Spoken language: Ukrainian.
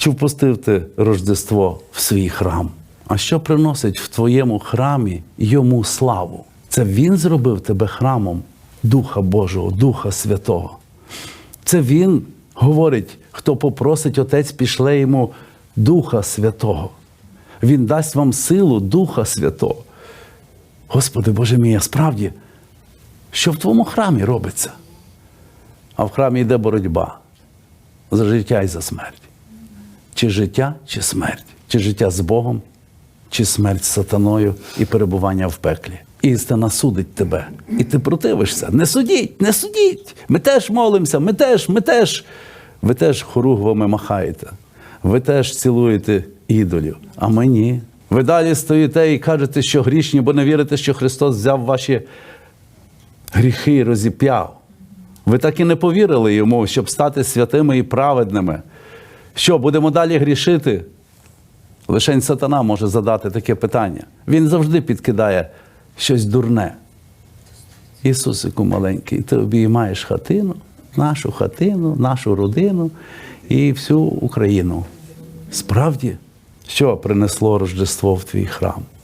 Чи впустив ти Рождество в свій храм? А що приносить в твоєму храмі йому славу? Це він зробив тебе храмом Духа Божого, Духа Святого. Це він говорить, хто попросить Отець, пішле йому Духа Святого. Він дасть вам силу Духа Святого. Господи Боже мій, а справді, що в твоєму храмі робиться? А в храмі йде боротьба за життя і за смерть. Чи життя, чи смерть, чи життя з Богом, чи смерть з сатаною і перебування в пеклі. Істина судить тебе, і ти противишся. Не судіть, не судіть. Ми теж молимося, ми теж, ми теж. Ви теж хоругвами махаєте, ви теж цілуєте ідолів, а ми ні. Ви далі стоїте і кажете, що грішні, бо не вірите, що Христос взяв ваші гріхи і розіп'яв. Ви так і не повірили йому, щоб стати святими і праведними. Що, будемо далі грішити? Лишень сатана може задати таке питання. Він завжди підкидає щось дурне. Ісусику маленький, ти обіймаєш хатину, нашу хатину, нашу родину і всю Україну. Справді, що принесло Рождество в твій храм?